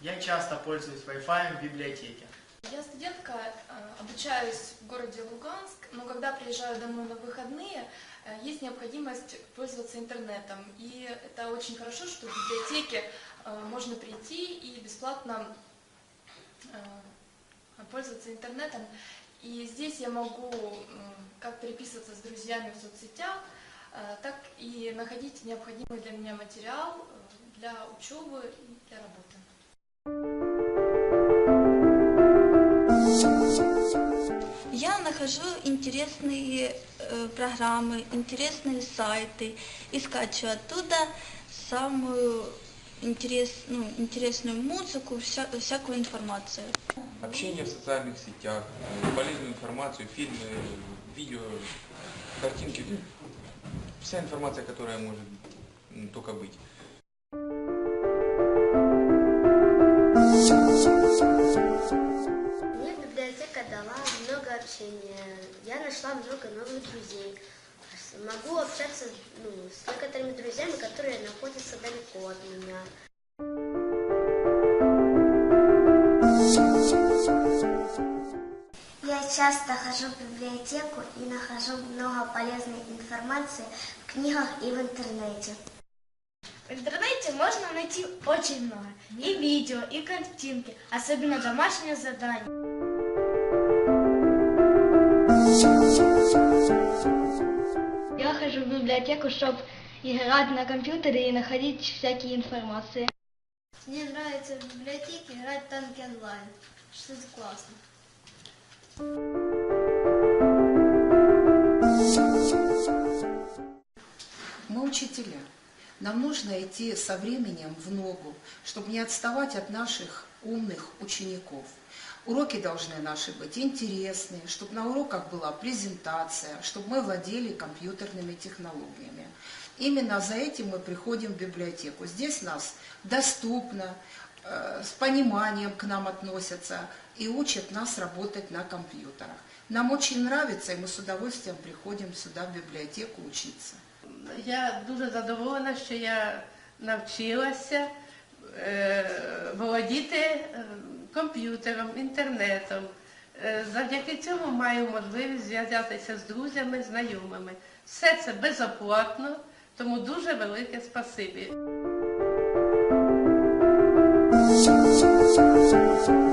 Я часто пользуюсь Wi-Fi в библиотеке. Я студентка, э, обучаюсь в городе Луганск, но когда приезжаю домой на выходные, э, есть необходимость пользоваться интернетом. И это очень хорошо, что в библиотеке э, можно прийти и бесплатно пользоваться интернетом. И здесь я могу как переписываться с друзьями в соцсетях, и находить необходимый для меня материал э, для учебы и для работы. Я нахожу интересные э, программы, интересные сайты и скачиваю оттуда самую интерес, ну, интересную музыку, вся, всякую информацию. Общение в социальных сетях, э, полезную информацию, фильмы, видео, картинки. Вся информация, которая может только быть. Мне библиотека дала много общения. Я нашла много новых друзей. Могу общаться ну, с некоторыми друзьями, которые находятся далеко от меня. Часто хожу в библиотеку и нахожу много полезной информации в книгах и в интернете. В интернете можно найти очень много. И видео, и картинки, особенно домашние задания. Я хожу в библиотеку, чтобы играть на компьютере и находить всякие информации. Мне нравится в библиотеке играть в танки онлайн. Что это классно. Мы учителя. Нам нужно идти со временем в ногу, чтобы не отставать от наших умных учеников. Уроки должны наши быть интересные, чтобы на уроках была презентация, чтобы мы владели компьютерными технологиями. Именно за этим мы приходим в библиотеку. Здесь нас доступно, с пониманием к нам относятся и учат нас работать на компьютерах. Нам очень нравится, и мы с удовольствием приходим сюда в библиотеку учиться. Я дуже задоволена, що я навчилася е, володіти е, комп'ютером, інтернетом. Е, завдяки цьому маю можливість зв'язатися з друзями, знайомими. Все це безоплатно, тому дуже велике спасибі. Thank you.